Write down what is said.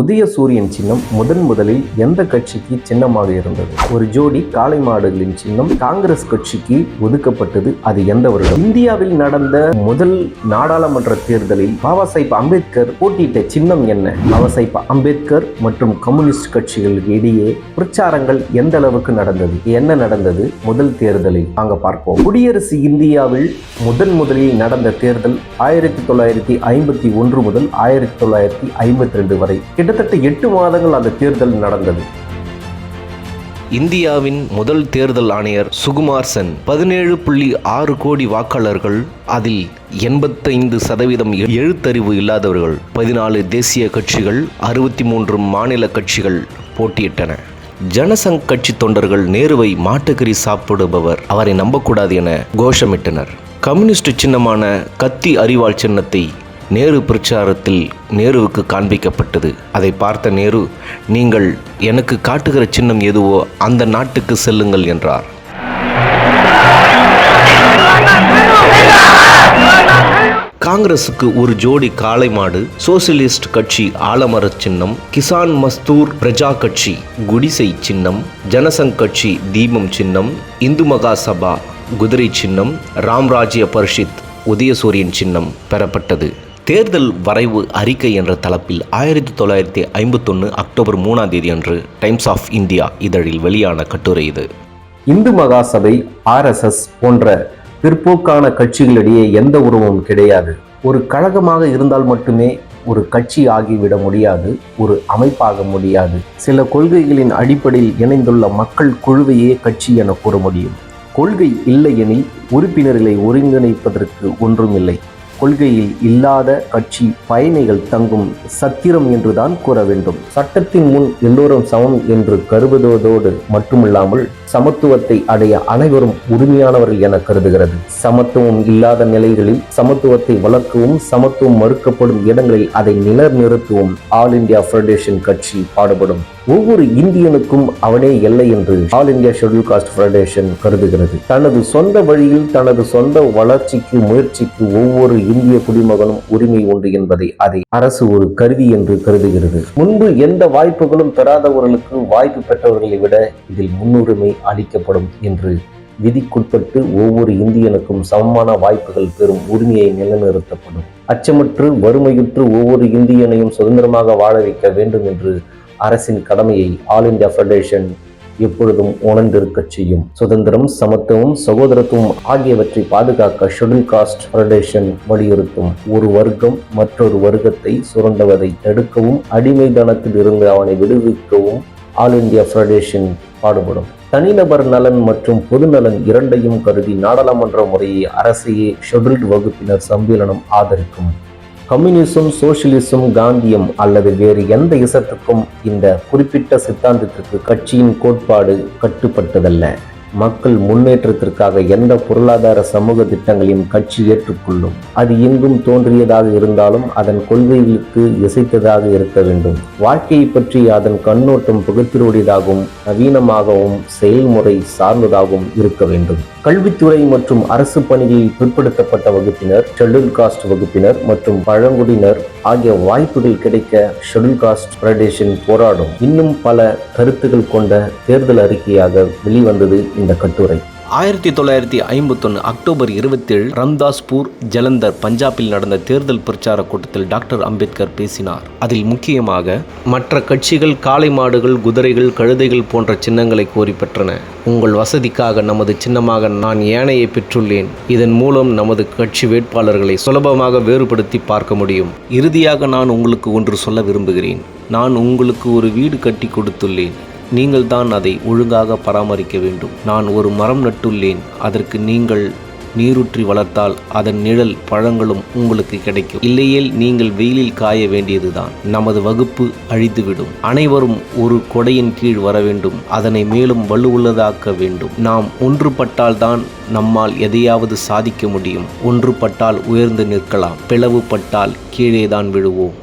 உதய சூரியன் சின்னம் முதன் முதலில் எந்த கட்சிக்கு சின்னமாக இருந்தது? ஒரு ஜோடி காளை மாடுகளின் சின்னம் காங்கிரஸ் கட்சிக்கு ஒதுக்கப்பட்டது. அது எந்த வருடம்? இந்தியாவில் நடந்த முதல் நாடாளுமன்ற தேர்தலில் பாபா சாஹிப் அம்பேத்கர் போட்டியிட்ட சின்னம் என்ன? பாபா சாஹிப் அம்பேத்கர் மற்றும் கம்யூனிஸ்ட் கட்சிகளுக்கு இடையே பிரச்சாரங்கள் எந்த அளவுக்கு நடந்தது? என்ன நடந்தது? முதல் தேர்தலில் வாங்க பார்ப்போம். குடியரசு இந்தியாவில் முதன் முதலில் நடந்த தேர்தல் ஆயிரத்தி தொள்ளாயிரத்தி ஐம்பத்தி ஒன்று முதல் ஆயிரத்தி தொள்ளாயிரத்தி ஐம்பத்தி ரெண்டு வரை கிட்டத்தட்ட எட்டு மாதங்கள் அந்த தேர்தல் நடந்தது. இந்தியாவின் முதல் தேர்தல் ஆணையர் சுகுமார் சென் பதினேழு புள்ளி ஆறு கோடி வாக்காளர்கள் அதில் எண்பத்தைந்து சதவீதம் எழுத்தறிவு இல்லாதவர்கள். பதினாலு தேசிய கட்சிகள் அறுபத்தி மூன்று மாநில கட்சிகள் போட்டியிட்டன. ஜனசங் கட்சி தொண்டர்கள் நேருவை மாட்டுக்கறி சாப்பிடுபவர் அவரை நம்பக்கூடாது என கோஷமிட்டனர். கம்யூனிஸ்ட் சின்னமான கத்தி அறிவாள் சின்னத்தை நேரு பிரச்சாரத்தில் நேருவுக்கு காண்பிக்கப்பட்டது. அதை பார்த்த நேரு நீங்கள் எனக்கு காட்டுகிற சின்னம் எதுவோ அந்த நாட்டுக்கு செல்லுங்கள் என்றார். காங்கிரசுக்கு ஒரு ஜோடி காளை மாடு சோசியலிஸ்ட் கட்சி ஆலமரச் சின்னம் கிசான் மஸ்தூர் பிரஜா கட்சி குடிசை சின்னம் ஜனசங் கட்சி தீபம் சின்னம் இந்து மகா சபா குதிரை சின்னம் ராம்ராஜ்ய பரிஷித் உதயசூரியன் சின்னம் பெறப்பட்டது. தேர்தல் வரைவு அறிக்கை என்ற தலைப்பில் ஆயிரத்தி தொள்ளாயிரத்தி ஐம்பத்தொன்று அக்டோபர் மூணாம் தேதி அன்று டைம்ஸ் ஆஃப் இந்தியா இதழில் வெளியான கட்டுரை இது. இந்து மகாசபை ஆர்எஸ்எஸ் போன்ற பிற்போக்கான கட்சிகளிடையே எந்த உறவும் கிடையாது. ஒரு கழகமாக இருந்தால் மட்டுமே ஒரு கட்சி ஆகிவிட முடியாது ஒரு அமைப்பாக முடியாது. சில கொள்கைகளின் அடிப்படையில் இணைந்துள்ள மக்கள் குழுவையே கட்சி என கூற முடியும். கொள்கை இல்லையெனில் உறுப்பினர்களை ஒருங்கிணைப்பதற்கு ஒன்றுமில்லை கொள்கையில் இல்லாத கட்சி பயணிகள் தங்கும் சத்திரம் என்றுதான் கூற வேண்டும். சட்டத்தின் முன் எல்லோரும் சமம் என்று கருதுவதோடு மட்டுமில்லாமல் சமத்துவத்தை அடைய அனைவரும் உரிமையானவர்கள் என கருதுகிறது. சமத்துவம் இல்லாத நிலைகளில் சமத்துவத்தை வளர்க்கவும் சமத்துவம் மறுக்கப்படும் இடங்களில் அதை நிலநிறுத்தவும் ஆல் இந்தியா ஃபெடரேஷன் கட்சி பாடுபடும். ஒவ்வொரு இந்தியனுக்கும் அவனே எல்லை என்று all India schedule caste federation கருதுகிறது. தனது சொந்த வழியில் தனது சொந்த வளர்ச்சிக்கு முயற்சிக்கு ஒவ்வொரு இந்திய குடிமகனும் உரிமை உண்டு என்பதை அதை அரசு ஒரு கருவி என்று கருதுகிறது. முன்பு எந்த வாய்ப்புகளும் பெறாதவர்களுக்கு வாய்ப்பு பெற்றவர்களை விட இதில் முன்னுரிமை அளிக்கப்படும் என்று விதிக்குட்பட்டு ஒவ்வொரு இந்தியனுக்கும் சமமான வாய்ப்புகள் பெறும் உரிமையை நிலைநிறுத்தப்படும். அச்சமற்று வறுமையுற்று ஒவ்வொரு இந்தியனையும் சுதந்திரமாக வாழ வைக்க வேண்டும் என்று அரசின் கடமையை ஆல் இந்தியா ஃபெடரேஷன் எப்பொழுதும் உணர்ந்திருக்கச் செய்யும். சுதந்திரம் சமத்துவம் சகோதரத்துவம் ஆகியவற்றை பாதுகாக்க ஷெடியூல் காஸ்ட் ஃபெடரேஷன் வலியுறுத்தும். ஒரு வர்க்கம் மற்றொரு வர்க்கத்தை சுரண்டுவதை தடுக்கவும் அடிமைதனத்தில் இருந்து அவனை விடுவிக்கவும் ஆல் இந்தியா ஃபெடரேஷன் பாடுபடும். தனிநபர் நலன் மற்றும் பொது நலன் இரண்டையும் கருதி நாடாளுமன்ற முறையை அரசையே ஷெட்யூல்டு வகுப்பினர் சம்மேளனம் ஆதரிக்கும். கம்யூனிசம் சோசியலிசம் காந்தியம் அல்லது வேறு எந்த இசத்துக்கும் இந்த குறிப்பிட்ட சித்தாந்தத்திற்கு கட்சியின் கோட்பாடு கட்டுப்பட்டதல்ல. மக்கள் முன்னேற்றத்திற்காக எந்த பொருளாதார சமூக திட்டங்களையும் கட்சி ஏற்றுக்கொள்ளும். அது எங்கும் தோன்றியதாக இருந்தாலும் அதன் கொள்கைகளுக்கு இசைத்ததாக இருக்க வேண்டும். வாழ்க்கையை பற்றி அதன் கண்ணோட்டம் புகத்திலுடையதாகவும் நவீனமாகவும் செயல்முறை சார்ந்ததாகவும் இருக்க வேண்டும். கல்வித்துறை மற்றும் அரசு பணிகளில் பிற்படுத்தப்பட்ட வகுப்பினர் ஷெட்யூல் காஸ்ட் வகுப்பினர் மற்றும் பழங்குடியினர் ஆகிய வாய்ப்புகள் கிடைக்க ஷெட்யூல் காஸ்ட் ஃபெடரேஷன் போராடும். இன்னும் பல கருத்துக்கள் கொண்ட தேர்தல் அறிக்கையாக வெளிவந்தது இந்த கட்டுரை. ஆயிரத்தி தொள்ளாயிரத்தி ஐம்பத்தொன்று அக்டோபர் இருபத்தேழு ரம்தாஸ்பூர் ஜலந்தர் பஞ்சாபில் நடந்த தேர்தல் பிரச்சார கூட்டத்தில் டாக்டர் அம்பேத்கர் பேசினார். அதில் முக்கியமாக மற்ற கட்சிகள் காளை மாடுகள் குதிரைகள் கழுதைகள் போன்ற சின்னங்களை கோரி பெற்றன. உங்கள் வசதிக்காக நமது சின்னமாக நான் யானையை பெற்றுள்ளேன். இதன் மூலம் நமது கட்சி வேட்பாளர்களை சுலபமாக வேறுபடுத்தி பார்க்க முடியும். இறுதியாக நான் உங்களுக்கு ஒன்று சொல்ல விரும்புகிறேன். நான் உங்களுக்கு ஒரு வீடு கட்டி கொடுத்துள்ளேன். நீங்கள் தான் அதை ஒழுங்காக பராமரிக்க வேண்டும். நான் ஒரு மரம் நட்டுள்ளேன். அதற்கு நீங்கள் நீரூற்றி வளர்த்தால் அதன் நிழல் பழங்களும் உங்களுக்கு கிடைக்கும். இல்லையேல் நீங்கள் வெயிலில் காய வேண்டியதுதான். நமது வகுப்பு அழிந்துவிடும். அனைவரும் ஒரு கொடையின் கீழ் வர வேண்டும். அதனை மேலும் வலுவுள்ளதாக்க வேண்டும். நாம் ஒன்றுபட்டால்தான் நம்மால் எதையாவது சாதிக்க முடியும். ஒன்றுபட்டால் உயர்ந்து நிற்கலாம். பிளவுபட்டால் கீழேதான் விழுவோம்.